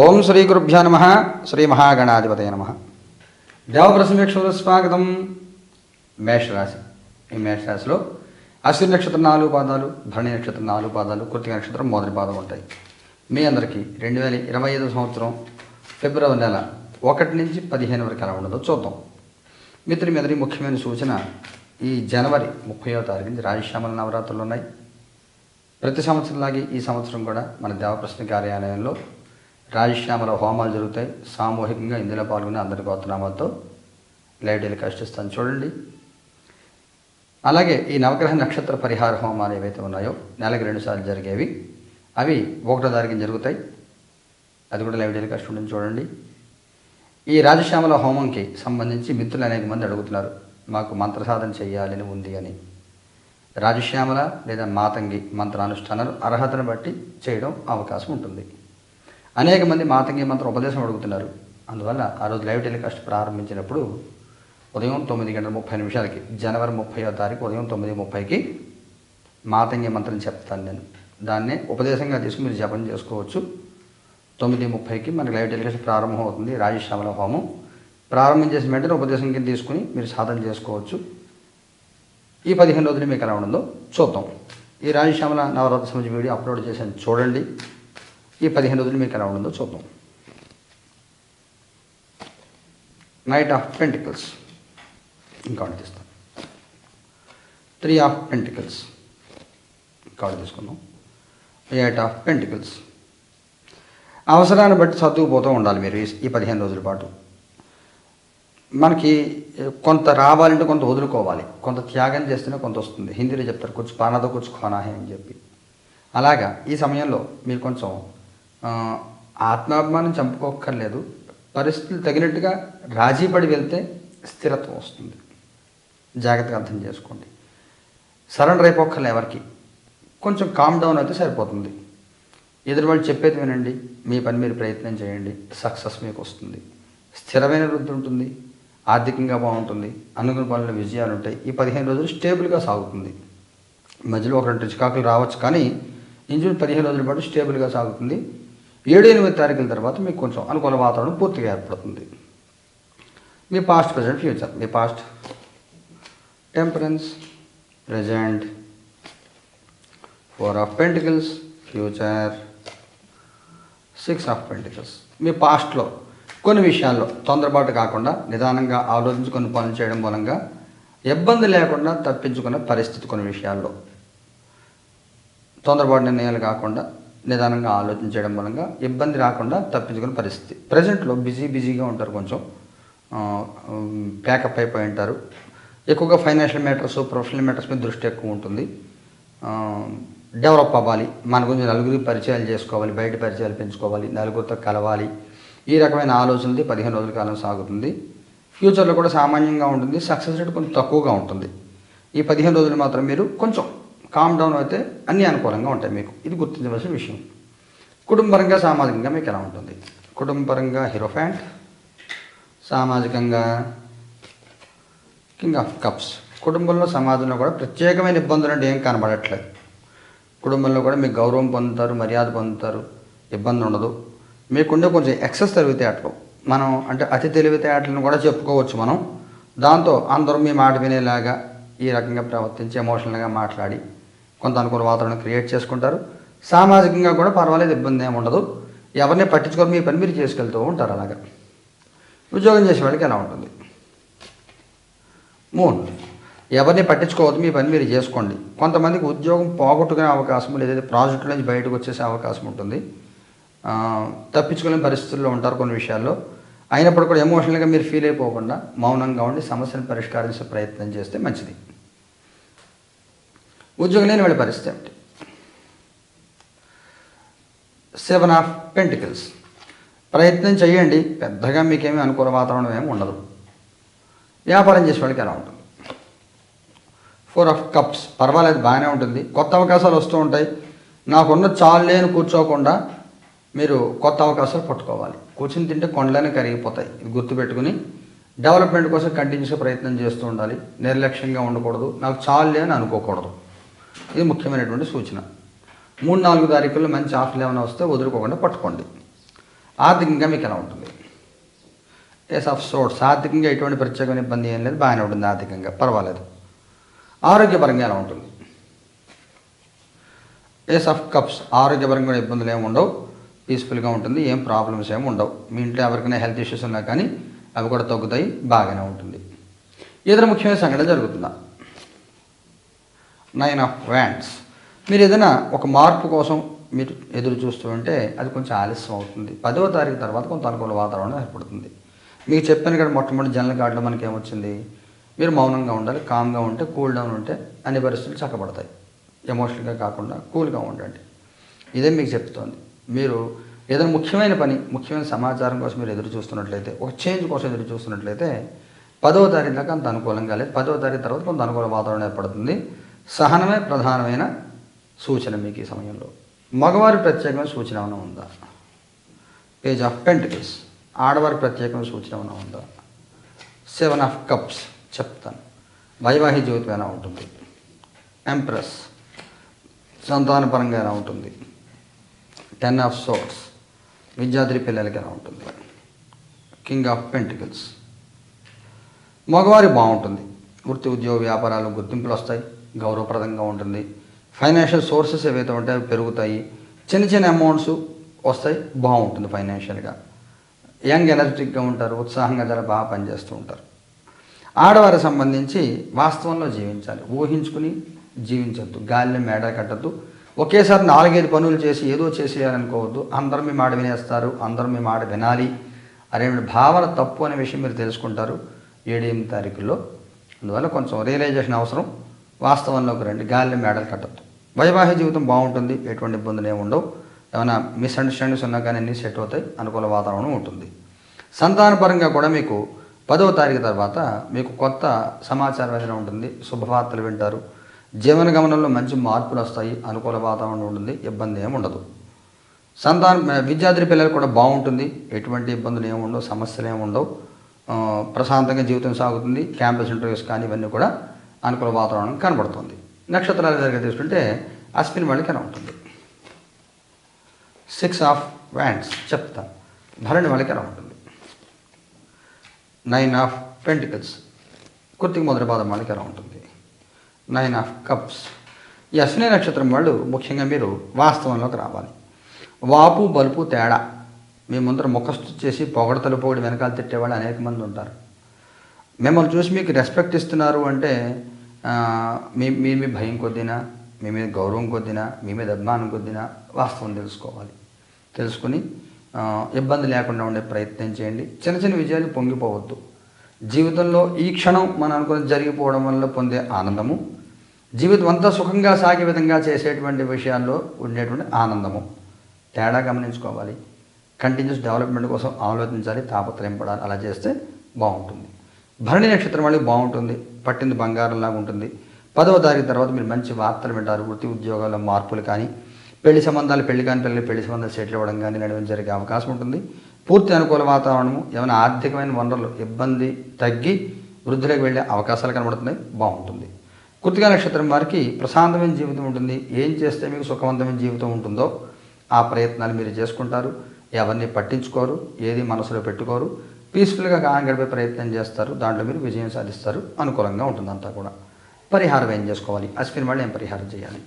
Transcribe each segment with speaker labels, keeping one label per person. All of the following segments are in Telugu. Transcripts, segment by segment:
Speaker 1: ఓం శ్రీ గురుభ్యో నమ శ్రీ మహాగణాధిపతయ నమ. దేవప్రసమేక్షలు స్వాగతం మేషరాశి. ఈ మేషరాశిలో అశ్విని నక్షత్రం నాలుగు పాదాలు భరణి నక్షత్రం నాలుగు పాదాలు కృతిక నక్షత్రం మొదటి పాదం ఉంటాయి. మీ అందరికీ రెండు వేల ఇరవై ఐదు సంవత్సరం ఫిబ్రవరి నెల ఒకటి నుంచి పదిహేను వరకు ఎలా ఉండదో చూద్దాం. మిత్రుల మీదరి ముఖ్యమైన సూచన ఈ జనవరి ముప్పయో తారీఖు నుంచి రాజశ్యామల నవరాత్రులు ఉన్నాయి. ప్రతి సంవత్సరంలాగే ఈ సంవత్సరం కూడా మన దేవప్రశ్న కార్యాలయంలో రాజశ్యామల హోమాలు జరుగుతాయి. సామూహికంగా ఇందులో పాల్గొని అందరి గోత్రనామాలతో లైవ్ టెలికాస్ట్ ఇస్తాను చూడండి. అలాగే ఈ నవగ్రహ నక్షత్ర పరిహార హోమాలు ఏవైతే ఉన్నాయో నెలకి రెండుసార్లు జరిగేవి అవి ఒకటో తారీఖున జరుగుతాయి. అది కూడా లైవ్ టెలికాస్ట్ ఉంటుంది చూడండి. ఈ రాజశ్యామల హోమంకి సంబంధించి మిత్రులు అనేక మంది అడుగుతున్నారు మాకు మంత్ర సాధన చేయాలని ఉంది అని. రాజశ్యామల లేదా మాతంగి మంత్రానుష్ఠానాలు అర్హతను బట్టి చేయడం అవకాశం ఉంటుంది. అనేక మంది మాతంగి మంత్ర ఉపదేశం అడుగుతున్నారు. అందువల్ల ఆ రోజు లైవ్ టెలికాస్ట్ ప్రారంభించినప్పుడు ఉదయం తొమ్మిది గంటల ముప్పై నిమిషాలకి జనవరి ముప్పైవ తారీఖు ఉదయం తొమ్మిది ముప్పైకి మాతంగి మంత్రం చెప్తాను నేను. దాన్నే ఉపదేశంగా తీసుకుని మీరు జపం చేసుకోవచ్చు. తొమ్మిది ముప్పైకి మనకి లైవ్ టెలికాస్ట్ ప్రారంభం అవుతుంది. రాజశ్యామల హోమం ప్రారంభం చేసిన వెంటనే ఉపదేశం కింద తీసుకుని మీరు సాధన చేసుకోవచ్చు. ఈ పదిహేను రోజులు మీకు ఎలా ఉండదో చూద్దాం. ఈ రాజశ్యామల నవరాత్రి సంబంధించి వీడియో అప్లోడ్ చేశాను. చూడండి. ఈ పదిహేను రోజులు మీకు ఎలా ఉండదో చూద్దాం. నైట్ ఆఫ్ పెంటికల్స్ ఇంకోటి తీస్తాం త్రీ ఆఫ్ పెంటికల్స్ ఆర్డర్ తీసుకుందాం. ఎయిట్ ఆఫ్ పెంటికల్స్ అవసరాన్ని బట్టి చదువుకుపోతూ ఉండాలి మీరు ఈ- పదిహేను రోజుల పాటు. మనకి కొంత రావాలంటే కొంత వదులుకోవాలి. కొంత త్యాగం చేస్తేనే కొంత వస్తుంది. హిందీలో చెప్తారు కొంచెం పానదో కొంచెం ఖానాహే అని చెప్పి. అలాగా ఈ సమయంలో మీరు కొంచెం ఆత్మాభిమానం చంపుకోక్కర్లేదు. పరిస్థితులు తగినట్టుగా రాజీ పడి వెళ్తే స్థిరత్వం వస్తుంది. జాగ్రత్తగా అర్థం చేసుకోండి. సరెండర్ అయిపోక్కర్లే ఎవరికి. కొంచెం కామ్ డౌన్ అయితే సరిపోతుంది. ఎదురు వాళ్ళు చెప్పేది వినండి. మీ పని మీరు ప్రయత్నం చేయండి. సక్సెస్ మీకు వస్తుంది. స్థిరమైన వృద్ధి ఉంటుంది. ఆర్థికంగా బాగుంటుంది. అనుకున్న పనుల విజయాలు ఉంటాయి. ఈ పదిహేను రోజులు స్టేబుల్గా సాగుతుంది. మధ్యలో ఒక రెండు చికాకులు రావచ్చు కానీ ఇంచుమించు పదిహేను రోజుల పాటు స్టేబుల్గా సాగుతుంది. ఏడు ఎనిమిది తారీఖుల తర్వాత మీకు కొంచెం అనుకూల వాతావరణం పూర్తిగా ఏర్పడుతుంది. మీ past present future me past temperance present four of pentacles future six of pentacles మీ పాస్ట్లో కొన్ని విషయాల్లో తొందరపాటు కాకుండా నిదానంగా ఆలోచించి కొన్ని పనులు చేయడం మూలంగా ఇబ్బంది లేకుండా తప్పించుకునే పరిస్థితి కొన్ని విషయాల్లో తొందరపాటు నిర్ణయాలు కాకుండా నిదానంగా ఆలోచించడం మూలంగా ఇబ్బంది రాకుండా తప్పించుకునే పరిస్థితి. ప్రజెంట్లో బిజీ బిజీగా ఉంటారు కొంచెం. ప్యాకప్ అయిపోయి ఉంటారు. ఎక్కువగా ఫైనాన్షియల్ మ్యాటర్స్ ప్రొఫెషనల్ మ్యాటర్స్ మీద దృష్టి ఎక్కువ ఉంటుంది. డెవలప్ అవ్వాలి. మన గురించి నలుగురికి పరిచయాలు చేసుకోవాలి బయట పరిచయాలు పెంచుకోవాలి నలుగురితో కలవాలి. ఈ రకమైన ఆలోచనది పదిహేను రోజుల కాలం సాగుతుంది. ఫ్యూచర్లో కూడా సామాన్యంగా ఉంటుంది. సక్సెస్ రేట్ కొంచెం తక్కువగా ఉంటుంది. ఈ పదిహేను రోజులు మాత్రం మీరు కొంచెం కామ్ డౌన్ అయితే అన్నీ అనుకూలంగా ఉంటాయి మీకు. ఇది గుర్తించవలసిన విషయం. కుటుంబపరంగా సామాజికంగా మీకు ఎలా ఉంటుంది? కుటుంబపరంగా హీరోఫాంట్ సామాజికంగా కింగ్ ఆఫ్ కప్స్ కుటుంబంలో సమాజంలో కూడా ప్రత్యేకమైన ఇబ్బందులు అంటే ఏం కనబడట్లేదు. కుటుంబంలో కూడా మీకు గౌరవం పొందుతారు మర్యాద పొందుతారు ఇబ్బంది ఉండదు. మీకుండే కొంచెం ఎక్సెస్ తెలివితేటలు. మనం అంటే అతి తెలివితేటలను కూడా చెప్పుకోవచ్చు మనం. దాంతో అందరూ మీ మాట వినేలాగా ఈ రకంగా ప్రవర్తించి ఎమోషనల్గా మాట్లాడి కొంత అనుకూల వాతావరణం క్రియేట్ చేసుకుంటారు. సామాజికంగా కూడా పర్వాలేదు ఇబ్బంది ఏమి ఉండదు. ఎవరిని పట్టించుకొని మీ పని మీరు చేసుకెళ్తూ ఉంటారు అలాగా. ఉద్యోగం చేసే వాళ్ళకి ఎలా ఉంటుంది? మూన్ ఎవరిని పట్టించుకోవద్దు మీ పని మీరు చేసుకోండి. కొంతమందికి ఉద్యోగం పోగొట్టుకునే అవకాశం లేదా ప్రాజెక్టుల నుంచి బయటకు వచ్చేసే అవకాశం ఉంటుంది. తప్పించుకునే పరిస్థితుల్లో ఉంటారు కొన్ని విషయాల్లో. అయినప్పుడు కూడా ఎమోషనల్గా మీరు ఫీల్ అయిపోకుండా మౌనంగా ఉండి సమస్యను పరిష్కరించే ప్రయత్నం చేస్తే మంచిది. ఉద్యోగం లేని వాళ్ళ పరిస్థితి ఏమిటి? సెవెన్ ఆఫ్ పెంటికల్స్ ప్రయత్నం చేయండి. పెద్దగా మీకేమీ అనుకూల వాతావరణం ఏమి ఉండదు. వ్యాపారం చేసే వాళ్ళకి ఎలా ఉంటుంది? ఫోర్ ఆఫ్ కప్స్ పర్వాలేదు బాగానే ఉంటుంది. కొత్త అవకాశాలు వస్తూ ఉంటాయి. నాకున్న చాలు లేని కూర్చోకుండా మీరు కొత్త అవకాశాలు పట్టుకోవాలి. కూర్చుని తింటే కొండలనే కరిగిపోతాయి. ఇది గుర్తుపెట్టుకుని డెవలప్మెంట్ కోసం కంటిన్యూస్గా ప్రయత్నం చేస్తూ ఉండాలి. నిర్లక్ష్యంగా ఉండకూడదు. నాకు చాలు లేని అనుకోకూడదు. ఇది ముఖ్యమైనటువంటి సూచన. మూడు నాలుగు తారీఖుల్లో మంచి ఆఫర్లు ఏమైనా వస్తే వదులుకోకుండా పట్టుకోండి. ఆర్థికంగా మీకు ఎలా ఉంటుంది? ఎస్ ఆఫ్ సోర్స్ ఆర్థికంగా ఎటువంటి ప్రత్యేకమైన ఇబ్బంది ఏం లేదు బాగానే ఉంటుంది ఆర్థికంగా. పర్వాలేదు. ఆరోగ్యపరంగా ఎలా ఉంటుంది? ఎస్ ఆఫ్ కప్స్ ఆరోగ్యపరంగా ఇబ్బందులు ఏమి ఉండవు. పీస్ఫుల్గా ఉంటుంది ఏం ప్రాబ్లమ్స్ ఏమి ఉండవు. మీ ఇంట్లో ఎవరికైనా హెల్త్ ఇష్యూస్ ఉన్నా కానీ అవి కూడా తగ్గుతాయి బాగానే ఉంటుంది. ఇతర ముఖ్యమైన సంఘటన జరుగుతుందా నైన్ ఆఫ్ వ్యాండ్స్ మీరు ఏదైనా ఒక మార్పు కోసం మీరు ఎదురు చూస్తూ ఉంటే అది కొంచెం ఆలస్యం అవుతుంది. పదవ తారీఖు తర్వాత కొంత అనుకూల వాతావరణం ఏర్పడుతుంది. మీకు చెప్పాను కదా మొట్టమొదటి జనరల్ కార్డులో మనకి ఏమొచ్చింది? మీరు మౌనంగా ఉండాలి కామ్గా ఉంటే కూల్ డౌన్ ఉంటే అన్ని పరిస్థితులు చక్కబడతాయి. ఎమోషనల్గా కాకుండా కూల్గా ఉండండి. ఇదే మీకు చెప్తోంది. మీరు ఏదైనా ముఖ్యమైన పని ముఖ్యమైన సమాచారం కోసం మీరు ఎదురు చూస్తున్నట్లయితే ఒక చేంజ్ కోసం ఎదురు చూస్తున్నట్లయితే పదవ తారీఖు దాకా అంత అనుకూలంగా లేదు. పదవ తారీఖు తర్వాత కొంత అనుకూల వాతావరణం ఏర్పడుతుంది. సహనమే ప్రధానమైన సూచన మీకు ఈ సమయంలో. మగవారి ప్రత్యేకమైన సూచన ఏమైనా ఉందా? పేజ్ ఆఫ్ పెంటికల్స్ ఆడవారి ప్రత్యేకమైన సూచన ఏమైనా ఉందా? సెవెన్ ఆఫ్ కప్స్ చెప్తాను. వైవాహిక జీవితం ఎలా ఉంటుంది? ఎంప్రెస్ సంతానపరంగా ఎలా ఉంటుంది? టెన్ ఆఫ్ సోట్స్ విద్యార్థి పిల్లలకి ఎలా ఉంటుంది? కింగ్ ఆఫ్ పెంటికల్స్ మగవారి బాగుంటుంది. వృత్తి ఉద్యోగ వ్యాపారాలు గుర్తింపులు వస్తాయి. గౌరవప్రదంగా ఉంటుంది. ఫైనాన్షియల్ సోర్సెస్ ఏవైతే ఉంటాయో అవి పెరుగుతాయి. చిన్న చిన్న అమౌంట్స్ వస్తాయి. బాగుంటుంది ఫైనాన్షియల్గా యంగ్ ఎనర్జెటిక్గా ఉంటారు. ఉత్సాహంగా చాలా బాగా పనిచేస్తూ ఉంటారు. ఆడవారికి సంబంధించి వాస్తవంలో జీవించాలి. ఊహించుకుని జీవించొద్దు. గాలిని మేడ కట్టద్దు. ఒకేసారి నాలుగైదు పనులు చేసి ఏదో చేసేయాలనుకోవద్దు. అందరూ మీ మాట వినేస్తారు. అందరూ మీ మాట వినాలి. అనే భావన తప్పు అనే విషయం మీరు తెలుసుకుంటారు. ఏడెనిమిది తారీఖులో తారీఖుల్లో. అందువల్ల కొంచెం రియలైజేషన్ అవసరం. వాస్తవంలోకి రండి గాలిని మేడలు కట్టద్దు. వైవాహిక జీవితం బాగుంటుంది ఎటువంటి ఇబ్బందులు ఏమి ఉండవు. ఏమైనా మిస్అండర్స్టాండింగ్స్ ఉన్నా కానీ అన్నీ సెట్ అవుతాయి అనుకూల వాతావరణం ఉంటుంది. సంతానపరంగా కూడా మీకు పదవ తారీఖు తర్వాత మీకు కొత్త సమాచారం ఏదైనా ఉంటుంది శుభవార్తలు వింటారు. జీవన గమనంలో మంచి మార్పులు వస్తాయి అనుకూల వాతావరణం ఉంటుంది ఇబ్బంది ఏమి ఉండదు. సంతాన విద్యార్థి పిల్లలు కూడా బాగుంటుంది ఎటువంటి ఇబ్బందులు ఏమి ఉండవు సమస్యలు ఏమి ఉండవు. ప్రశాంతంగా జీవితం సాగుతుంది క్యాంపస్ ఇంటర్వ్యూస్ కానీ ఇవన్నీ కూడా అనుకూల వాతావరణం కనబడుతుంది. నక్షత్రాల దగ్గర తీసుకుంటే అశ్విని వాళ్ళకి ఎలా ఉంటుంది సిక్స్ ఆఫ్ వ్యాండ్స్ చెప్తాను భరణి వాళ్ళకి ఎలా ఉంటుంది నైన్ ఆఫ్ పెంటికల్స్ కుర్తికి మొదటి పాదం వాళ్ళకి ఎలా ఉంటుంది నైన్ ఆఫ్ కప్స్ ఈ అశ్విని నక్షత్రం వాళ్ళు ముఖ్యంగా మీరు వాస్తవంలోకి రావాలి. వాపు బలుపు తేడా. మీ ముందర ముఖస్తు చేసి పొగడతలు పొగడి వెనకాల తిట్టేవాళ్ళు అనేక మంది ఉంటారు. మిమ్మల్ని చూసి మీకు రెస్పెక్ట్ ఇస్తున్నారు అంటే మీ మీ మీ భయం కొద్దినా మీ మీద గౌరవం కొద్దినా మీ మీద అభిమానం కొద్దినా వాస్తవం తెలుసుకోవాలి. తెలుసుకుని ఇబ్బంది లేకుండా ఉండే ప్రయత్నం చేయండి. చిన్న చిన్న విజయాలు పొంగిపోవద్దు. జీవితంలో ఈ క్షణం మనం అనుకుని జరిగిపోవడం వల్ల పొందే ఆనందము జీవితం అంతా సుఖంగా సాగే విధంగా చేసేటువంటి విషయాల్లో ఉండేటువంటి ఆనందము. తేడా గమనించుకోవాలి. కంటిన్యూస్ డెవలప్మెంట్ కోసం ఆలోచించాలి తాపత్రయపడాలి అలా చేస్తే బాగుంటుంది. భరణి నక్షత్రం వాళ్ళకి బాగుంటుంది పట్టింది బంగారంలాగా ఉంటుంది. పదవ తారీఖు తర్వాత మీరు మంచి వార్తలు వింటారు వృత్తి ఉద్యోగాల్లో మార్పులు కానీ పెళ్ళి సంబంధాలు పెళ్ళి కాని పెళ్ళి పెళ్ళి సంబంధాలు సెటిల్ అవ్వడం కానీ నడవడం జరిగే అవకాశం ఉంటుంది. పూర్తి అనుకూల వాతావరణము ఏమైనా ఆర్థికమైన వనరులు ఇబ్బంది తగ్గి వృద్ధిలోకి వెళ్ళే అవకాశాలు కనబడుతున్నాయి బాగుంటుంది. కృతిక నక్షత్రం వారికి ప్రశాంతమైన జీవితం ఉంటుంది. ఏం చేస్తే మీకు సుఖవంతమైన జీవితం ఉంటుందో ఆ ప్రయత్నాలు మీరు చేసుకుంటారు. ఎవరిని పట్టించుకోరు ఏది మనసులో పెట్టుకోరు. పీస్ఫుల్గా కాలం గడిపే ప్రయత్నం చేస్తారు దాంట్లో మీరు విజయం సాధిస్తారు అనుకూలంగా ఉంటుంది అంతా కూడా. పరిహారం ఏం చేసుకోవాలి? అశ్విన్ వాళ్ళు ఏం పరిహారం చేయాలి?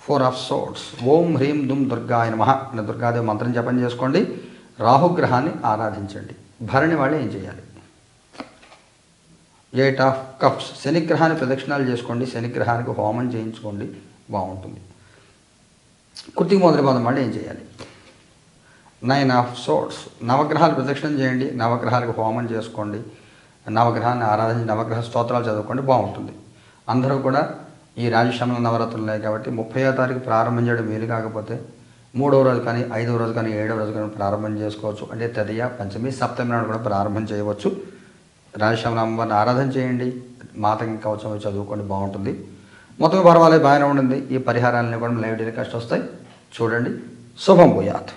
Speaker 1: ఫోర్ ఆఫ్ సోర్ట్స్ ఓం హ్రీం దుమ్ దుర్గాయ నమ అనే దుర్గాదేవి మంత్రం జపం చేసుకోండి. రాహుగ్రహాన్ని ఆరాధించండి. భరణి వాళ్ళు ఏం చేయాలి? ఎయిట్ ఆఫ్ కప్స్ శనిగ్రహాన్ని ప్రదక్షిణాలు చేసుకోండి. శనిగ్రహానికి హోమం చేయించుకోండి. బాగుంటుంది. కుర్తికి మొదటి పదం వాళ్ళు ఏం చేయాలి? నైన్ ఆఫ్ సోర్స్ నవగ్రహాలు ప్రదక్షిణం చేయండి నవగ్రహాలకు హోమం చేసుకోండి నవగ్రహాన్ని ఆరాధించి నవగ్రహ స్తోత్రాలు చదువుకోండి బాగుంటుంది. అందరూ కూడా ఈ రాజశ్యామల నవరాత్రులు ఉన్నాయి కాబట్టి ముప్పై తారీఖు ప్రారంభం చేయడం వీలు కాకపోతే మూడవ రోజు కానీ ఐదవ రోజు కానీ ఏడవ రోజు కానీ ప్రారంభం చేసుకోవచ్చు. అంటే తదియ పంచమి సప్తమి నాడు కూడా ప్రారంభం చేయవచ్చు. రాజశ్యామల అమ్మవారిని ఆరాధన చేయండి మాతకి కవచం చదువుకోండి బాగుంటుంది. మొత్తం పర్వాలేదు బాగానే ఉంటుంది. ఈ పరిహారాలన్నీ కూడా లైవ్ టెలికాస్ట్ వస్తాయి. చూడండి. శుభం పోయాత్